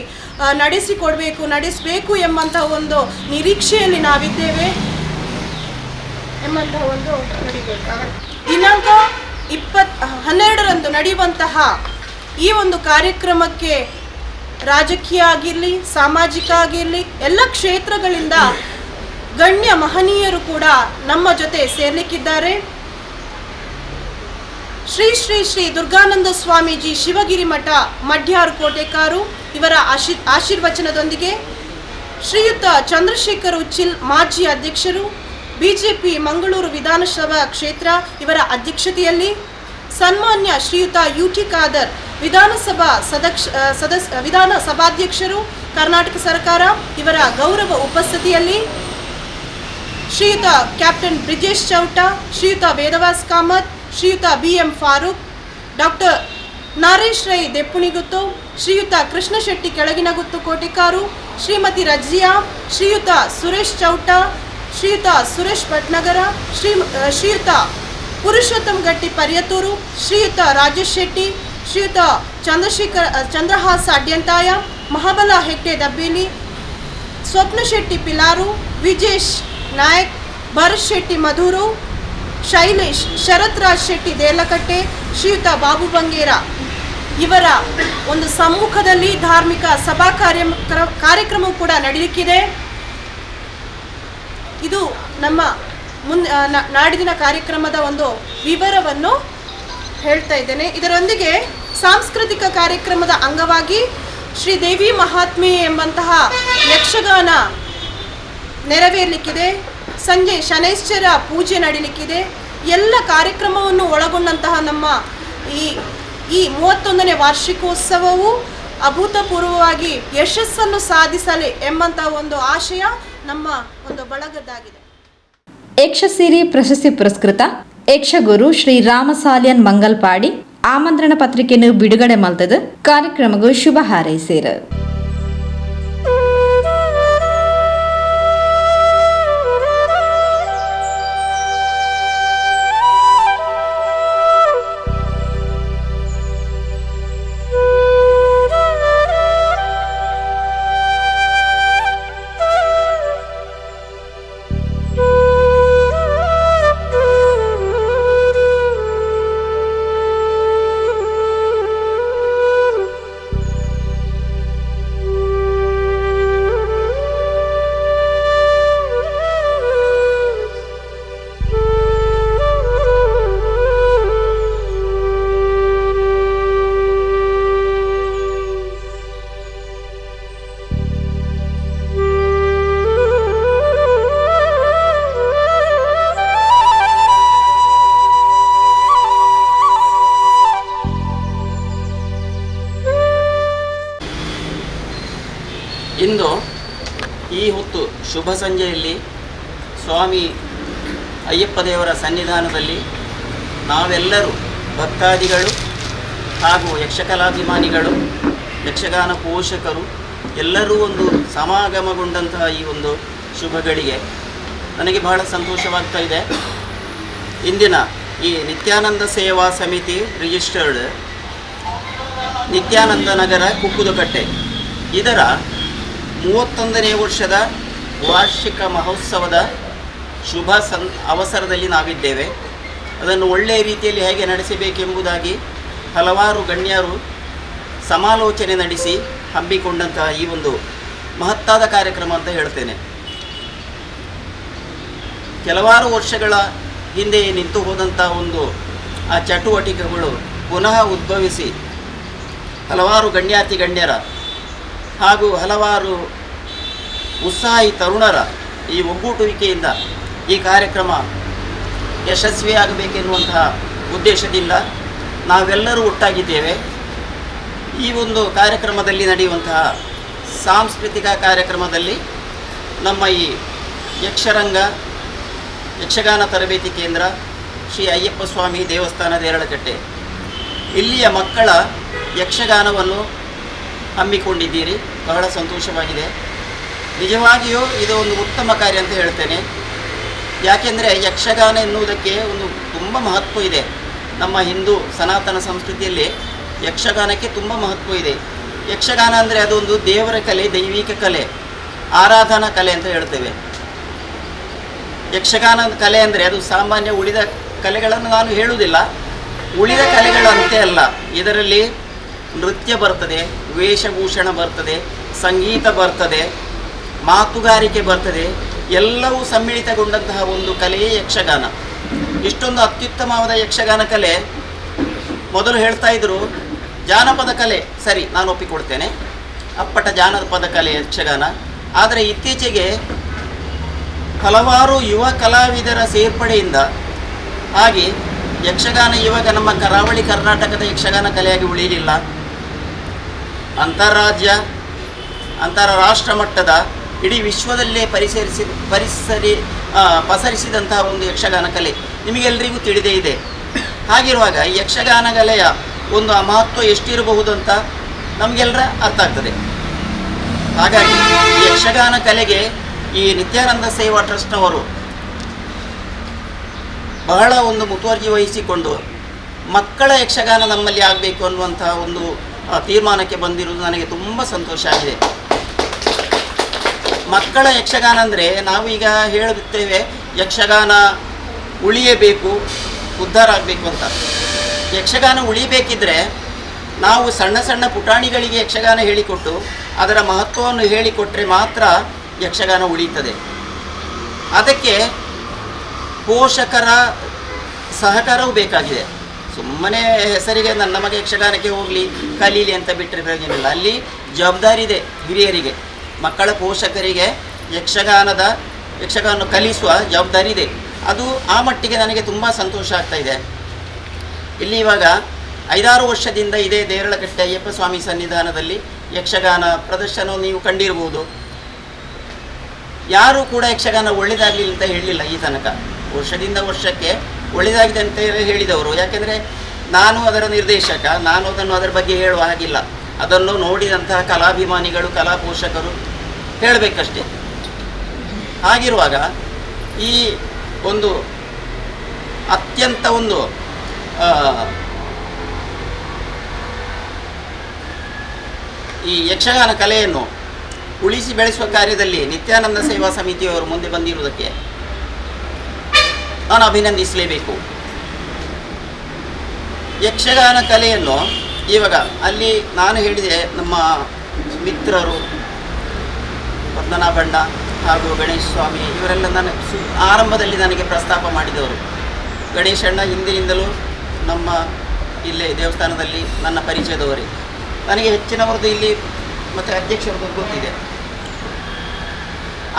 ನಡೆಸಿಕೊಡಬೇಕು, ನಡೆಸಬೇಕು ಎಂಬಂತಹ ಒಂದು ನಿರೀಕ್ಷೆಯಲ್ಲಿ ನಾವಿದ್ದೇವೆ. ಒಂದು ದಿನಾಂಕ ಇಪ್ಪತ್ ಹನ್ನೆರಡರಂದು ನಡೆಯುವಂತಹ ಈ ಒಂದು ಕಾರ್ಯಕ್ರಮಕ್ಕೆ ರಾಜಕೀಯ ಆಗಿರಲಿ, ಸಾಮಾಜಿಕ ಆಗಿರಲಿ, ಎಲ್ಲ ಕ್ಷೇತ್ರಗಳಿಂದ ಗಣ್ಯ ಮಹನೀಯರು ಕೂಡ ನಮ್ಮ ಜೊತೆ ಸೇರ್ಲಿಕ್ಕಿದ್ದಾರೆ. ಶ್ರೀ ಶ್ರೀ ಶ್ರೀ ದುರ್ಗಾನಂದ ಸ್ವಾಮೀಜಿ ಶಿವಗಿರಿ ಮಠ ಮಡ್ಯಾರು ಕೋಟೆಕಾರು ಇವರ ಆಶಿ, ಆಶೀರ್ವಚನದೊಂದಿಗೆ ಶ್ರೀಯುತ ಚಂದ್ರಶೇಖರ್ ಉಚ್ಚಿಲ್ ಮಾಜಿ ಅಧ್ಯಕ್ಷರು ಬಿಜೆಪಿ ಮಂಗಳೂರು ವಿಧಾನಸಭಾ ಕ್ಷೇತ್ರ ಇವರ ಅಧ್ಯಕ್ಷತೆಯಲ್ಲಿ ಸನ್ಮಾನ್ಯ ಶ್ರೀಯುತ ಯು ಟಿ ಖಾದರ್ ವಿಧಾನಸಭಾ ಸದಕ್ಷ ಸದಸ್ ವಿಧಾನಸಭಾಧ್ಯಕ್ಷರು ಕರ್ನಾಟಕ ಸರ್ಕಾರ, ಇವರ ಗೌರವ ಉಪಸ್ಥಿತಿಯಲ್ಲಿ ಶ್ರೀಯುತ captain Brijesh Chowta, Shriyuta Vedavyas Kamath, Shriyuta B M Farooq, doctor Naresh Rai Deppunigutthu, Shriyuta Krishna Shetty ಕೆಳಗಿನಗುತ್ತು ಕೋಟಿಕಾರು, Shrimati Razia, ಶ್ರೀಯುತ ಸುರೇಶ್ ಚೌಟ ಶ್ರೀಯುತ ಸುರೇಶ್ ಭಟ್ನಗರ, ಶ್ರೀ ಶ್ರೀಯುತ ಪುರುಷೋತ್ತಮ್ ಗಟ್ಟಿ ಪರ್ಯತೂರು ಶ್ರೀಯುತ ರಾಜೇಶ್ ಶೆಟ್ಟಿ, ಶ್ರೀಯುತ ಚಂದ್ರಶೇಖರ್ ಚಂದ್ರಹಾಸ ಅಡ್ಯಂತಾಯ, ಮಹಾಬಲ ಹೆಗ್ಡೆ ದಬ್ಬೇಲಿ, ಸ್ವಪ್ನ ಶೆಟ್ಟಿ ಪಿಲಾರು, ವಿಜೇಶ್ ನಾಯಕ್, ಭರತ್ ಶೆಟ್ಟಿ ಮಧೂರು, ಶೈಲೇಶ್ ಶರತ್ ರಾಜ್ ಶೆಟ್ಟಿ ದೇಲಕಟ್ಟೆ, ಶ್ರೀಯುತ ಬಾಬು ಬಂಗೇರ. ಇವರ ಒಂದು ಸಮ್ಮುಖದಲ್ಲಿ ಧಾರ್ಮಿಕ ಸಭಾ ಕಾರ್ಯ ಕಾರ್ಯಕ್ರಮ ಕೂಡ ನಡೀಲಿಕ್ಕಿದೆ. ಇದು ನಮ್ಮ ಮುನ್ ಆ, ನಾಡಿದಿನ ಕಾರ್ಯಕ್ರಮದ ಒಂದು ವಿವರವನ್ನು ಹೇಳ್ತಾ ಇದ್ದೇನೆ. ಇದರೊಂದಿಗೆ ಸಾಂಸ್ಕೃತಿಕ ಕಾರ್ಯಕ್ರಮದ ಅಂಗವಾಗಿ ಶ್ರೀ ದೇವಿ ಮಹಾತ್ಮೆ ಎಂಬಂತಹ ಯಕ್ಷಗಾನ ನೆರವೇರಲಿಕ್ಕಿದೆ. ಸಂಜೆ ಶನೈಶ್ಚರ ಪೂಜೆ ನಡೀಲಿಕ್ಕಿದೆ. ಎಲ್ಲ ಕಾರ್ಯಕ್ರಮವನ್ನು ಒಳಗೊಂಡಂತಹ ನಮ್ಮ ಈ ಈ ಮೂವತ್ತೊಂದನೇ ವಾರ್ಷಿಕೋತ್ಸವವು ಅಭೂತಪೂರ್ವವಾಗಿ ಯಶಸ್ಸನ್ನು ಸಾಧಿಸಲಿ ಎಂಬಂತಹ ಒಂದು ಆಶಯ ನಮ್ಮ ಒಂದು ಬಳಗದ್ದಾಗಿದೆ. ಯಕ್ಷಸಿರಿ ಪ್ರಶಸ್ತಿ ಪುರಸ್ಕೃತ ಯಕ್ಷಗುರು ಶ್ರೀ ರಾಮಸಾಲಿಯನ್ ಮಂಗಲ್ಪಾಡಿ ಆಮಂತ್ರಣ ಪತ್ರಿಕೆಯನ್ನು ಬಿಡುಗಡೆ ಮಾಡ್ತದೆ. ಕಾರ್ಯಕ್ರಮಗೂ ಶುಭ ಹಾರೈಸಿರು. ಶುಭ ಸಂಜೆಯಲ್ಲಿ ಸ್ವಾಮಿ ಅಯ್ಯಪ್ಪ ದೇವರ ಸನ್ನಿಧಾನದಲ್ಲಿ ನಾವೆಲ್ಲರೂ ಭಕ್ತಾದಿಗಳು ಹಾಗೂ ಯಕ್ಷಕಲಾಭಿಮಾನಿಗಳು, ಯಕ್ಷಗಾನ ಪೋಷಕರು ಎಲ್ಲರೂ ಒಂದು ಸಮಾಗಮಗೊಂಡಂತಹ ಈ ಒಂದು ಶುಭಗಳಿಗೆ ನನಗೆ ಬಹಳ ಸಂತೋಷವಾಗ್ತಾ ಇದೆ. ಇಂದಿನ ಈ ನಿತ್ಯಾನಂದ ಸೇವಾ ಸಮಿತಿ ರಿಜಿಸ್ಟರ್ಡ್ ನಿತ್ಯಾನಂದ ನಗರ ಕುಕ್ಕುದಕಟ್ಟೆ. ಇದರ ಮೂವತ್ತೊಂದನೇ ವರ್ಷದ ವಾರ್ಷಿಕ ಮಹೋತ್ಸವದ ಶುಭ ಸನ್ ಅವಸರದಲ್ಲಿ ನಾವಿದ್ದೇವೆ. ಅದನ್ನು ಒಳ್ಳೆಯ ರೀತಿಯಲ್ಲಿ ಹೇಗೆ ನಡೆಸಬೇಕೆಂಬುದಾಗಿ ಹಲವಾರು ಗಣ್ಯರು ಸಮಾಲೋಚನೆ ನಡೆಸಿ ಹಮ್ಮಿಕೊಂಡಂತಹ ಈ ಒಂದು ಮಹತ್ತಾದ ಕಾರ್ಯಕ್ರಮ ಅಂತ ಹೇಳ್ತೇನೆ. ಕೆಲವಾರು ವರ್ಷಗಳ ಹಿಂದೆ ನಿಂತು ಹೋದಂಥ ಒಂದು ಆ ಚಟುವಟಿಕೆಗಳು ಪುನಃ ಉದ್ಭವಿಸಿ ಹಲವಾರು ಗಣ್ಯಾತಿ ಗಣ್ಯರ ಹಾಗೂ ಹಲವಾರು ಉತ್ಸಾಹಿ ತರುಣರ ಈ ಒಗ್ಗೂಟುವಿಕೆಯಿಂದ ಈ ಕಾರ್ಯಕ್ರಮ ಯಶಸ್ವಿಯಾಗಬೇಕೆನ್ನುವಂತಹ ಉದ್ದೇಶದಿಂದ ನಾವೆಲ್ಲರೂ ಒಟ್ಟಾಗಿದ್ದೇವೆ. ಈ ಒಂದು ಕಾರ್ಯಕ್ರಮದಲ್ಲಿ ನಡೆಯುವಂತಹ ಸಾಂಸ್ಕೃತಿಕ ಕಾರ್ಯಕ್ರಮದಲ್ಲಿ ನಮ್ಮ ಈ ಯಕ್ಷರಂಗ, ಯಕ್ಷಗಾನ ತರಬೇತಿ ಕೇಂದ್ರ ಶ್ರೀ ಅಯ್ಯಪ್ಪ ಸ್ವಾಮಿ ದೇವಸ್ಥಾನ ದೇರಳಕಟ್ಟೆ ಇಲ್ಲಿಯ ಮಕ್ಕಳ ಯಕ್ಷಗಾನವನ್ನು ಹಮ್ಮಿಕೊಂಡಿದ್ದೀರಿ. ಬಹಳ ಸಂತೋಷವಾಗಿದೆ. ನಿಜವಾಗಿಯೂ ಇದು ಒಂದು ಉತ್ತಮ ಕಾರ್ಯ ಅಂತ ಹೇಳ್ತೇನೆ. ಯಾಕೆಂದರೆ ಯಕ್ಷಗಾನ ಎನ್ನುವುದಕ್ಕೆ ಒಂದು ತುಂಬ ಮಹತ್ವ ಇದೆ. ನಮ್ಮ ಹಿಂದೂ ಸನಾತನ ಸಂಸ್ಕೃತಿಯಲ್ಲಿ ಯಕ್ಷಗಾನಕ್ಕೆ ತುಂಬ ಮಹತ್ವ ಇದೆ. ಯಕ್ಷಗಾನ ಅಂದರೆ ಅದೊಂದು ದೇವರ ಕಲೆ, ದೈವಿಕ ಕಲೆ, ಆರಾಧನಾ ಕಲೆ ಅಂತ ಹೇಳ್ತೇವೆ. ಯಕ್ಷಗಾನ ಕಲೆ ಅಂದರೆ ಅದು ಸಾಮಾನ್ಯ ಉಳಿದ ಕಲೆಗಳನ್ನು ನಾನು ಹೇಳುವುದಿಲ್ಲ. ಉಳಿದ ಕಲೆಗಳಂತೆ ಅಲ್ಲ, ಇದರಲ್ಲಿ ನೃತ್ಯ ಬರ್ತದೆ, ವೇಷಭೂಷಣ ಬರ್ತದೆ, ಸಂಗೀತ ಬರ್ತದೆ ಮಾತುಗಾರಿಕೆ ಬರ್ತದೆ, ಎಲ್ಲವೂ ಸಮ್ಮಿಳಿತಗೊಂಡಂತಹ ಒಂದು ಕಲೆಯೇ ಯಕ್ಷಗಾನ. ಇಷ್ಟೊಂದು ಅತ್ಯುತ್ತಮವಾದ ಯಕ್ಷಗಾನ ಕಲೆ, ಮೊದಲು ಹೇಳ್ತಾ ಇದ್ರು, ಜಾನಪದ ಕಲೆ, ಸರಿ, ನಾನು ಒಪ್ಪಿಕೊಡ್ತೇನೆ. ಅಪ್ಪಟ ಜಾನಪದ ಕಲೆ ಯಕ್ಷಗಾನ. ಆದರೆ ಇತ್ತೀಚೆಗೆ ಹಲವಾರು ಯುವ ಕಲಾವಿದರ ಸೇರ್ಪಡೆಯಿಂದ, ಹಾಗೆ ಯಕ್ಷಗಾನ ಇವಾಗ ನಮ್ಮ ಕರಾವಳಿ ಕರ್ನಾಟಕದ ಯಕ್ಷಗಾನ ಕಲೆಯಾಗಿ ಉಳಿಯಲಿಲ್ಲ. ಅಂತಾರಾಜ್ಯ ಅಂತಾರಾಷ್ಟ್ರ ಮಟ್ಟದ ಇಡೀ ವಿಶ್ವದಲ್ಲೇ ಪರಿಸರಿಸಿ, ಪರಿಸರಿ ಪಸರಿಸಿದಂತಹ ಒಂದು ಯಕ್ಷಗಾನ ಕಲೆ ನಿಮಗೆಲ್ಲರಿಗೂ ತಿಳಿದೇ ಇದೆ. ಹಾಗಿರುವಾಗ ಯಕ್ಷಗಾನ ಕಲೆಯ ಒಂದು ಮಹತ್ವ ಎಷ್ಟಿರಬಹುದು ಅಂತ ನಮಗೆಲ್ಲರ ಅರ್ಥ ಆಗ್ತದೆ. ಹಾಗಾಗಿ ಯಕ್ಷಗಾನ ಕಲೆಗೆ ಈ ನಿತ್ಯಾನಂದ ಸೇವಾ ಟ್ರಸ್ಟ್ನವರು ಬಹಳ ಒಂದು ಮುತುವರ್ಜಿ ವಹಿಸಿಕೊಂಡು ಮಕ್ಕಳ ಯಕ್ಷಗಾನ ನಮ್ಮಲ್ಲಿ ಆಗಬೇಕು ಅನ್ನುವಂತಹ ಒಂದು ತೀರ್ಮಾನಕ್ಕೆ ಬಂದಿರುವುದು ನನಗೆ ತುಂಬ ಸಂತೋಷ ಆಗಿದೆ. ಮಕ್ಕಳ ಯಕ್ಷಗಾನ ಅಂದರೆ ನಾವು ಈಗ ಹೇಳುತ್ತೇವೆ ಯಕ್ಷಗಾನ ಉಳಿಯಬೇಕು ಉದ್ಧಾರ ಆಗಬೇಕು ಅಂತ. ಯಕ್ಷಗಾನ ಉಳಿಬೇಕಿದ್ರೆ ನಾವು ಸಣ್ಣ ಸಣ್ಣ ಪುಟಾಣಿಗಳಿಗೆ ಯಕ್ಷಗಾನ ಹೇಳಿಕೊಟ್ಟು ಅದರ ಮಹತ್ವವನ್ನು ಹೇಳಿಕೊಟ್ಟರೆ ಮಾತ್ರ ಯಕ್ಷಗಾನ ಉಳಿಯುತ್ತದೆ. ಅದಕ್ಕೆ ಪೋಷಕರ ಸಹಕಾರವೂ ಬೇಕಾಗಿದೆ. ಸುಮ್ಮನೆ ಹೆಸರಿಗೆ ನನ್ನ ಮಗ ಯಕ್ಷಗಾನಕ್ಕೆ ಹೋಗಲಿ, ಕಲೀಲಿ ಅಂತ ಬಿಟ್ಟರೆ ಅಲ್ಲಿ ಜವಾಬ್ದಾರಿ ಇದೆ ಹಿರಿಯರಿಗೆ. ಮಕ್ಕಳ ಪೋಷಕರಿಗೆ ಯಕ್ಷಗಾನದ ಯಕ್ಷಗಾನ ಕಲಿಸುವ ಜವಾಬ್ದಾರಿ ಇದೆ. ಅದು ಆ ಮಟ್ಟಿಗೆ ನನಗೆ ತುಂಬ ಸಂತೋಷ ಆಗ್ತಾ ಇದೆ. ಇಲ್ಲಿ ಇವಾಗ ಐದಾರು ವರ್ಷದಿಂದ ಇದೇ ದೇರಳಕಟ್ಟೆ ಅಯ್ಯಪ್ಪ ಸ್ವಾಮಿ ಸನ್ನಿಧಾನದಲ್ಲಿ ಯಕ್ಷಗಾನ ಪ್ರದರ್ಶನ ನೀವು ಕಂಡಿರ್ಬೋದು. ಯಾರೂ ಕೂಡ ಯಕ್ಷಗಾನ ಒಳ್ಳೆಯದಾಗಲಿಲ್ಲ ಅಂತ ಹೇಳಲಿಲ್ಲ ಈ ತನಕ. ವರ್ಷದಿಂದ ವರ್ಷಕ್ಕೆ ಒಳ್ಳೆಯದಾಗಿದೆ ಅಂತ ಹೇಳಿದವರು. ಯಾಕೆಂದರೆ ನಾನು ಅದರ ನಿರ್ದೇಶಕ, ನಾನು ಅದನ್ನು ಅದರ ಬಗ್ಗೆ ಹೇಳುವ ಹಾಗಿಲ್ಲ. ಅದನ್ನು ನೋಡಿದಂತಹ ಕಲಾಭಿಮಾನಿಗಳು ಕಲಾ ಪೋಷಕರು ಹೇಳಬೇಕಷ್ಟೇ. ಹಾಗಿರುವಾಗ ಈ ಒಂದು ಅತ್ಯಂತ ಒಂದು ಈ ಯಕ್ಷಗಾನ ಕಲೆಯನ್ನು ಉಳಿಸಿ ಬೆಳೆಸುವ ಕಾರ್ಯದಲ್ಲಿ ನಿತ್ಯಾನಂದ ಸೇವಾ ಸಮಿತಿಯವರು ಮುಂದೆ ಬಂದಿರುವುದಕ್ಕೆ ನಾನು ಅಭಿನಂದಿಸಲೇಬೇಕು. ಯಕ್ಷಗಾನ ಕಲೆಯನ್ನು ಇವಾಗ ಅಲ್ಲಿ ನಾನು ಹೇಳಿದೆ ನಮ್ಮ ಮಿತ್ರರು ಪದ್ಮನಾಭಣ್ಣ ಹಾಗೂ ಗಣೇಶ ಸ್ವಾಮಿ ಇವರೆಲ್ಲ ನಾನು ಆರಂಭದಲ್ಲಿ ನನಗೆ ಪ್ರಸ್ತಾಪ ಮಾಡಿದವರು. ಗಣೇಶಣ್ಣ ಹಿಂದಿನಿಂದಲೂ ನಮ್ಮ ಇಲ್ಲೇ ದೇವಸ್ಥಾನದಲ್ಲಿ ನನ್ನ ಪರಿಚಯದವರೇ. ನನಗೆ ಹೆಚ್ಚಿನವರದ್ದು ಇಲ್ಲಿ ಮತ್ತು ಅಧ್ಯಕ್ಷರದ್ದು ಗೊತ್ತಿದೆ.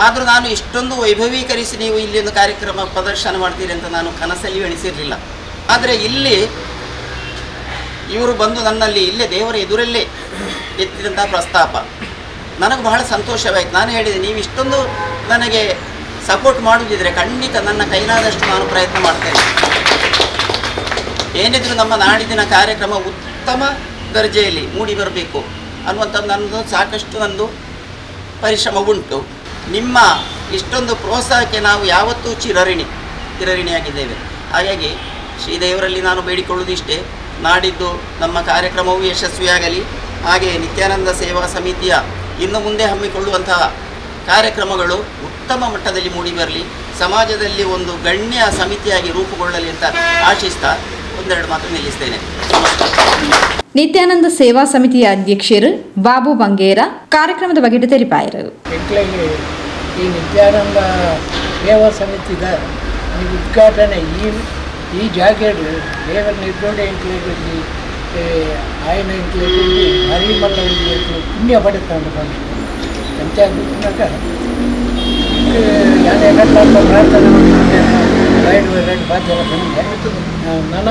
ಆದರೂ ನಾನು ಇಷ್ಟೊಂದು ವೈಭವೀಕರಿಸಿ ನೀವು ಇಲ್ಲಿ ಒಂದು ಕಾರ್ಯಕ್ರಮ ಪ್ರದರ್ಶನ ಮಾಡ್ತೀರಿ ಅಂತ ನಾನು ಕನಸಲ್ಲಿ ಎಣಿಸಿರಲಿಲ್ಲ. ಆದರೆ ಇಲ್ಲಿ ಇವರು ಬಂದು ನನ್ನಲ್ಲಿ ಇಲ್ಲೇ ದೇವರ ಎದುರಲ್ಲೇ ಎತ್ತಿದಂಥ ಪ್ರಸ್ತಾಪ. ನನಗೆ ಬಹಳ ಸಂತೋಷವಾಯಿತು. ನಾನು ಹೇಳಿದೆ, ನೀವು ಇಷ್ಟೊಂದು ನನಗೆ ಸಪೋರ್ಟ್ ಮಾಡುವುದಿದ್ರೆ ಖಂಡಿತ ನನ್ನ ಕೈಲಾದಷ್ಟು ನಾನು ಪ್ರಯತ್ನ ಮಾಡ್ತೇನೆ. ಏನಿದ್ರು ನಮ್ಮ ನಾಡಿನ ಕಾರ್ಯಕ್ರಮ ಉತ್ತಮ ದರ್ಜೆಯಲ್ಲಿ ಮೂಡಿ ಬರಬೇಕು ಅನ್ನುವಂಥದ್ದು ನನ್ನದು, ಸಾಕಷ್ಟು ನಂದು ಪರಿಶ್ರಮ ಉಂಟು. ನಿಮ್ಮ ಇಷ್ಟೊಂದು ಪ್ರೋತ್ಸಾಹಕ್ಕೆ ನಾವು ಯಾವತ್ತೂ ಚಿರಋಣಿ, ಚಿರಋಣಿಯಾಗಿದ್ದೇವೆ. ಹಾಗಾಗಿ ಶ್ರೀದೇವರಲ್ಲಿ ನಾನು ಬೇಡಿಕೊಳ್ಳುವುದಿಷ್ಟೇ ನಾಡಿದ್ದು ನಮ್ಮ ಕಾರ್ಯಕ್ರಮವು ಯಶಸ್ವಿಯಾಗಲಿ. ಹಾಗೆ ನಿತ್ಯಾನಂದ ಸೇವಾ ಸಮಿತಿಯ ಇನ್ನು ಮುಂದೆ ಹಮ್ಮಿಕೊಳ್ಳುವಂತಹ ಕಾರ್ಯಕ್ರಮಗಳು ಉತ್ತಮ ಮಟ್ಟದಲ್ಲಿ ಮೂಡಿಬರಲಿ ಸಮಾಜದಲ್ಲಿ ಒಂದು ಗಣ್ಯ ಸಮಿತಿಯಾಗಿ ರೂಪುಗೊಳ್ಳಲಿ ಅಂತ ಆಶಿಸ್ತಾ ಒಂದೆರಡು ಮಾತು ನಿಲ್ಲಿಸ್ತೇನೆ. ನಿತ್ಯಾನಂದ ಸೇವಾ ಸಮಿತಿಯ ಅಧ್ಯಕ್ಷರು ಬಾಬು ಬಂಗೇರ ಕಾರ್ಯಕ್ರಮದ ಬಗ್ಗೆ ತೆರಿಪಾಯರು. ಈ ನಿತ್ಯಾನಂದ ಸೇವಾ ಸಮಿತಿದ ಈ ಉದ್ಘಾಟನೆ ಈ ಈ ಜಾಗೇಡು ದೇವರ ನಿರ್ದೊಂಡೆ ಎಂಕ್ಲೆಗಳಲ್ಲಿ ಆಯನ ಎಂಕ್ಲೆಗಳಲ್ಲಿ ಹರಿಮಲ್ಲ ಎಂಕ್ಲೆಗಳು ಪುಣ್ಯ ಪಡೆತಾಂಡು ಬಂದು ಪಂಚಾಯತ್ ಯಾನೇ ಎಲ್ಲ ಪ್ರಾರ್ಥನೆ ರೈಡ್ ರೈಡ್ ಬಾಧ್ಯ ಬಂದೆ ನನ್ನ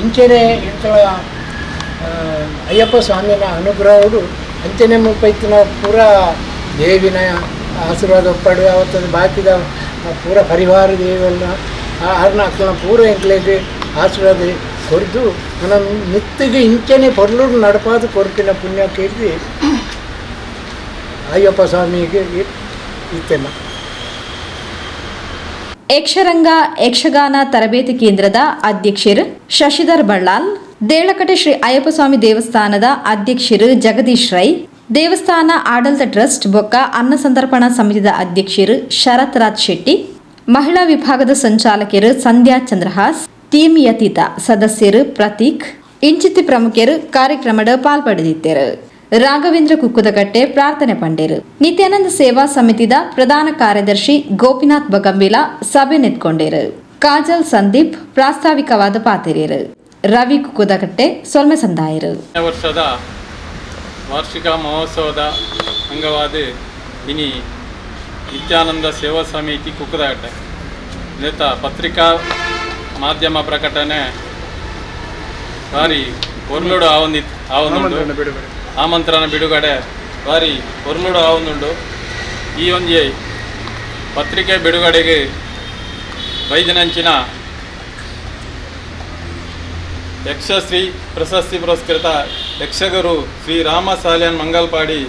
ಇಂಚೆನೆ ಇಂಚಳ ಅಯ್ಯಪ್ಪ ಸ್ವಾಮಿನ ಅನುಗ್ರಹಗಳು ಅಂಚನೆ ಮುಪ್ಪೈತಿನ ಪೂರ ದೇವಿನ ಆಶೀರ್ವಾದ ಪಡು ಅವತ್ತದು ಬಾಕಿದ ಪೂರ ಪರಿವಾರ ದೇವೆಲ್ಲ ಆರ್ನ ಅಕ್ಕನ ಪೂರ ಎಂಕ್ಲೆಗೆ ಆಶೀರ್ವಾದ ಕೊರ್ದು ಮಿತ್ತಿಗೆ ಇಂಚನೆ ಪೊರ್ಲು ನಡಪಾದ ಕೊರಪಿನ ಪುಣ್ಯ ಕೇಳಿ ಅಯ್ಯಪ್ಪ ಸ್ವಾಮಿಗೆ ಇತ್ತೆಲ್ಲ ಯಕ್ಷರಂಗ ಯಕ್ಷಗಾನ ತರಬೇತಿ ಕೇಂದ್ರದ ಅಧ್ಯಕ್ಷರು ಶಶಿಧರ್ ಬಳ್ಳಾಲ್ ದೇಳಕಟೆ ಶ್ರೀ ಅಯ್ಯಪ್ಪ ಸ್ವಾಮಿ ದೇವಸ್ಥಾನದ ಅಧ್ಯಕ್ಷರು ಜಗದೀಶ್ ರೈ, ದೇವಸ್ಥಾನ ಆಡಳಿತ ಟ್ರಸ್ಟ್ ಬೊಕ್ಕ ಅನ್ನ ಸಂತರ್ಪಣಾ ಸಮಿತಿದ ಅಧ್ಯಕ್ಷರು ಶರತ್ ರಾಜ್ ಶೆಟ್ಟಿ ಮಹಿಳಾ ವಿಭಾಗದ ಸಂಚಾಲಕರು ಸಂಧ್ಯಾ ಚಂದ್ರಹಾಸ್ ಟೀಮ್ ಯತೀತ ಸದಸ್ಯರು ಪ್ರತೀಕ್ ಇಂಚಿತಿ ಪ್ರಮುಖರು ಕಾರ್ಯಕ್ರಮದ ಪಾಲ್ಪಡೆದಿದ್ದರು. ರಾಘವೇಂದ್ರ ಕುಕ್ಕುದಗಟ್ಟೆ ಪ್ರಾರ್ಥನೆ ಪಂಡೇರು. ನಿತ್ಯಾನಂದ ಸೇವಾ ಸಮಿತಿದ ಪ್ರಧಾನ ಕಾರ್ಯದರ್ಶಿ ಗೋಪಿನಾಥ್ ಬಗಂಬಿಲ ಸಭೆ ನೆತ್ಕೊಂಡೇರು. ಕಾಜಲ್ ಸಂದೀಪ್ ಪ್ರಾಸ್ತಾವಿಕವಾದ ಪಾತಿರಿಯರು ರವಿ ಕುಕ್ಕುದಗಟ್ಟೆ ಸೊಲ್ಮೆ ಸಂದಾಯರು. ವರ್ಷದ ವಾರ್ಷಿಕ ಮಹೋತ್ಸವದ ಅಂಗವಾಗಿ ಇನಿ ನಿತ್ಯಾನಂದ ಸೇವಾ ಸಮಿತಿ ಕುಕ್ಕದಾಗಟ್ಟೆ. ನೇತ ಪತ್ರಿಕಾ ಮಾಧ್ಯಮ ಪ್ರಕಟಣೆ ಬಾರಿ ಒರ್ಲುಡು ಆವೊಂದಿ ಆವೊಂದುಂಡು ಆಮಂತ್ರಣ ಬಿಡುಗಡೆ ಬಾರಿ ಒರ್ಲುಡು ಆವೊಂದುಂಡು ಈ ಒಂಜಿ ಪತ್ರಿಕೆ ಬಿಡುಗಡೆಗೆ ವೈದ್ಯನಂಚಿನ ಯಕ್ಷಶ್ರೀ ಪ್ರಶಸ್ತಿ ಪುರಸ್ಕೃತ ಯಕ್ಷಗುರು ಶ್ರೀ ರಾಮ ಸಾಲ್ಯಾನ್ ಮಂಗಲ್ಪಾಡಿ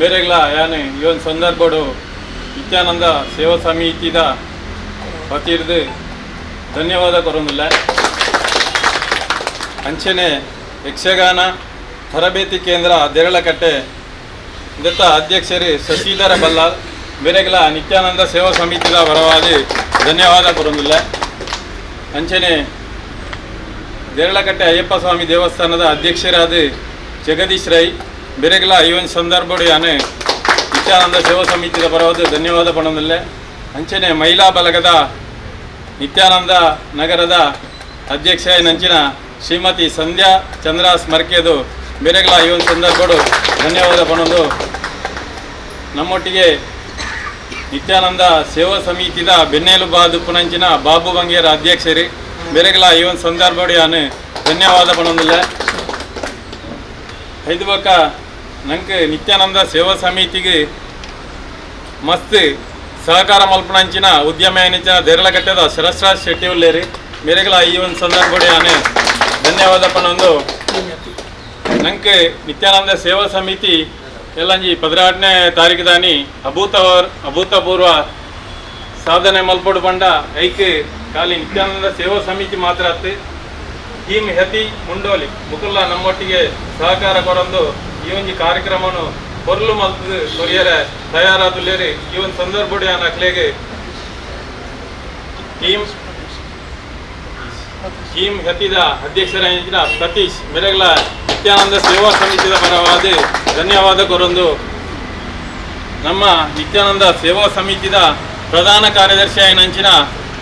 ಮೇರೆಗ್ಲ ಯಾನೆ ಈ ಒಂದು ಸಂದರ್ಭಡು ನಿತ್ಯಾನಂದ ಸೇವಾ ಸಮಿತಿದ ವತಿಯಿರ್ದು ಧನ್ಯವಾದ ಕೊರೊಂದಿಲ್ಲ ಅಂಚನೆ ಯಕ್ಷಗಾನ ತರಬೇತಿ ಕೇಂದ್ರ ದೇರಳಕಟ್ಟೆ. ದತ್ತ ಅಧ್ಯಕ್ಷರು ಶಶಿಧರ ಬಲ್ಲಾಲ್ ಬೇರೆಗ್ಲ ನಿತ್ಯಾನಂದ ಸೇವಾ ಸಮಿತಿದ ಪರವಾಗಿ ಧನ್ಯವಾದ ಕೊರೊಂದಿಲ್ಲ ಅಂಚನೆ ದೇರಳಕಟ್ಟೆ ಅಯ್ಯಪ್ಪ ಸ್ವಾಮಿ ದೇವಸ್ಥಾನದ ಅಧ್ಯಕ್ಷರಾದ ಜಗದೀಶ್ ರೈ ಬೆರೆಗಲ ಈ ಒಂದು ಸಂದರ್ಭ ನಿತ್ಯಾನಂದ ಸೇವಾ ಸಮಿತಿಯ ಪರವಾದ ಧನ್ಯವಾದ ಪಣದಲ್ಲೇ. ಅಂಚನೆ ಮಹಿಳಾ ಬಲಗದ ನಿತ್ಯಾನಂದ ನಗರದ ಅಧ್ಯಕ್ಷ ನಂಚಿನ ಶ್ರೀಮತಿ ಸಂಧ್ಯಾ ಚಂದ್ರ ಸ್ಮರ್ಕೆದು ಬೇರೆಗಳ ಈ ಒಂದು ಸಂದರ್ಭಗಳು ಧನ್ಯವಾದ ಪಣದು. ನಮ್ಮೊಟ್ಟಿಗೆ ನಿತ್ಯಾನಂದ ಸೇವಾ ಸಮಿತಿದ ಬೆನ್ನೆಲುಬಾದು ಪುನಂಚಿನ ಬಾಬು ಬಂಗೇರ ಅಧ್ಯಕ್ಷರಿ ಬೇರೆಗಳ ಈ ಒಂದು ಸಂದರ್ಭಗಳು ಧನ್ಯವಾದ ಪಣದಲ್ಲೇ. ಐದು ಬಕ್ಕ ನಂಗೆ ನಿತ್ಯಾನಂದ ಸೇವಾ ಸಮಿತಿಗೆ ಮಸ್ತ್ ಸಹಕಾರ ಮಲ್ಪನಂಚಿನ ಉದ್ಯಮ ಏನಿಚ್ಚಿನ ದೇರಳಗಟ್ಟದ ಶರಸ್ರಾಜ್ ಶೆಟ್ಟಿ ಉಲ್ಲೇರಿ ಮೇರೆಗಳ ಈ ಒಂದು ಸಂದರ್ಭ ನಾನೇ ಧನ್ಯವಾದ ನಂಕೆ ನಂಗೆ ನಿತ್ಯಾನಂದ ಸೇವಾ ಸಮಿತಿ ಎಲ್ಲಂಜಿ ಪದಿನಾರನೇ ತಾರೀಕು ದಾನಿ ಅಭೂತ ಅಭೂತಪೂರ್ವ ಸಾಧನೆ ಮಲ್ಪಡು ಬಂಡ ಐಕೆ ಖಾಲಿ ನಿತ್ಯಾನಂದ ಸೇವಾ ಸಮಿತಿ ಮಾತ್ರ ಹತ್ತಿ ಟೀಮ್ ಹೆತಿ ಮುಂಡೋಲಿ ಮುಕುಲ್ಲ ನಮ್ಮೊಟ್ಟಿಗೆ ಸಹಕಾರ ಕೊರೊಂದು ಈ ಒಂದು ಕಾರ್ಯಕ್ರಮವನ್ನು ಹೊರಲು ಮಲ್ತದು ಕೊರಿಯರ ತಯಾರಾದುಲ್ಲೇರಿ ಈ ಒಂದು ಸಂದರ್ಭ ಅಕ್ಲೆಗೆ ಟೀಮ್ ಟೀಮ್ ಹತ್ತಿದ ಅಧ್ಯಕ್ಷರಾಗಿದ್ದ ಸತೀಶ್ ಮೆರೆಗಲ ನಿತ್ಯಾನಂದ ಸೇವಾ ಸಮಿತಿಯ ಪರವಾಗಿ ಧನ್ಯವಾದ ಕೊರೊಂದು. ನಮ್ಮ ನಿತ್ಯಾನಂದ ಸೇವಾ ಸಮಿತಿಯ ಪ್ರಧಾನ ಕಾರ್ಯದರ್ಶಿ ನಂಚಿನ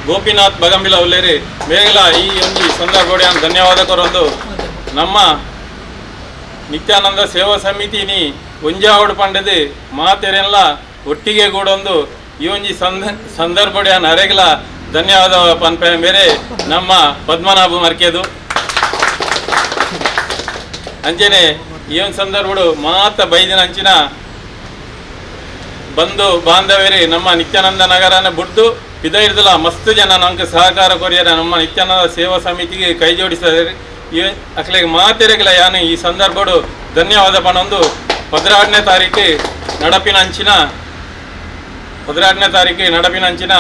ಗೋಪಿನಾಥ್ ಬಗಂಬಿಲ ಉಲ್ಲೇರಿ ಮೇಗಲ ಈ ಒಂದು ಸಂದರ್ಭ ಧನ್ಯವಾದ ಕೊರೊಂದು. ನಮ್ಮ ನಿತ್ಯಾನಂದ ಸೇವಾ ಸಮಿತಿನಿ ಒಂಜಾವಡ್ ಪಂಡದು ಮಾತೆರೆಲ್ಲ ಒಟ್ಟಿಗೆ ಕೂಡೊಂದು ಈ ಒಂಜಿ ಸಂದ ಧನ್ಯವಾದ ಪನ್ಪೆ ಮೇರೆ ನಮ್ಮ ಪದ್ಮನಾಭ ಮರ್ಕೆದು. ಅಂಚನೆ ಈ ಒಂದು ಸಂದರ್ಭಡು ಮಾತ ಬೈದಿನ ಅಂಚಿನ ಬಂದು ಬಾಂಧವ್ಯರಿ ನಮ್ಮ ನಿತ್ಯಾನಂದ ನಗರನ ಬಿಡ್ದು ಪಿದೈರ್ದಲ ಮಸ್ತ್ ಜನ ನಮ್ಗೆ ಸಹಕಾರ ಕೊರಿಯರ ನಮ್ಮ ನಿತ್ಯಾನಂದ ಸೇವಾ ಸಮಿತಿಗೆ ಕೈ ಜೋಡಿಸಿದ್ದಾರೆ ಈ ಅಕ್ಲೆಗೆ ಯಾನು ಈ ಸಂದರ್ಭಡು ಧನ್ಯವಾದ ಪಣೊಂದು ಪದಿನಾರನೇ ತಾರೀಕು ನಡಪಿನ ಅಂಚಿನ ಪದಿನಾರನೇ ತಾರೀಕು ನಡಪಿನ ಅಂಚಿನ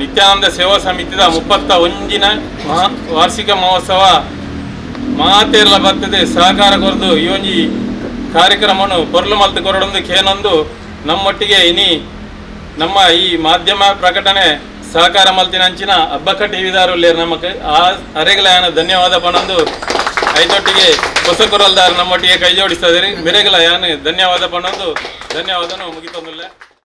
ನಿತ್ಯಾನಂದ ಸೇವಾ ಸಮಿತಿದ ಮುಪ್ಪತ್ತ ಒಂದಿನ ಮಹಾ, ವಾರ್ಷಿಕ ಮಹೋತ್ಸವ ಮಾತೆರ್ಲ ಬರ್ತದೆ, ಸಹಕಾರ ಕೊರದು ಈ ಒಂಜಿ ಕಾರ್ಯಕ್ರಮವನ್ನು ಪೊರ್ಲು ಮಲ್ತು ಕೊರಡೊಂದು ಕೇನೊಂದು ನಮ್ಮೊಟ್ಟಿಗೆ ಇನಿ ನಮ್ಮ ಈ ಮಾಧ್ಯಮ ಪ್ರಕಟಣೆ ಸಹಕಾರ ಮಲ್ತಿನಂಚಿನ ಹಬ್ಬಕ್ಕ ಟಿವಿದಾರು ನಮಗ ನಮಕ್. ಆ ಅರೆಗಲ ಯಾನ ಧನ್ಯವಾದ ಪಣಂದು ಐದೊಟ್ಟಿಗೆ ಹೊಸ ಕೊರಲ್ದಾರ್ ನಮ್ಮೊಟ್ಟಿಗೆ ಕೈ ಜೋಡಿಸ್ತಾ ಇದ್ರಿ ಮೆರೆಗಲ ಧನ್ಯವಾದ ಪಣಂದು ಧನ್ಯವಾದನು ಮುಗಿತೊಂದಿಲ್ಲ.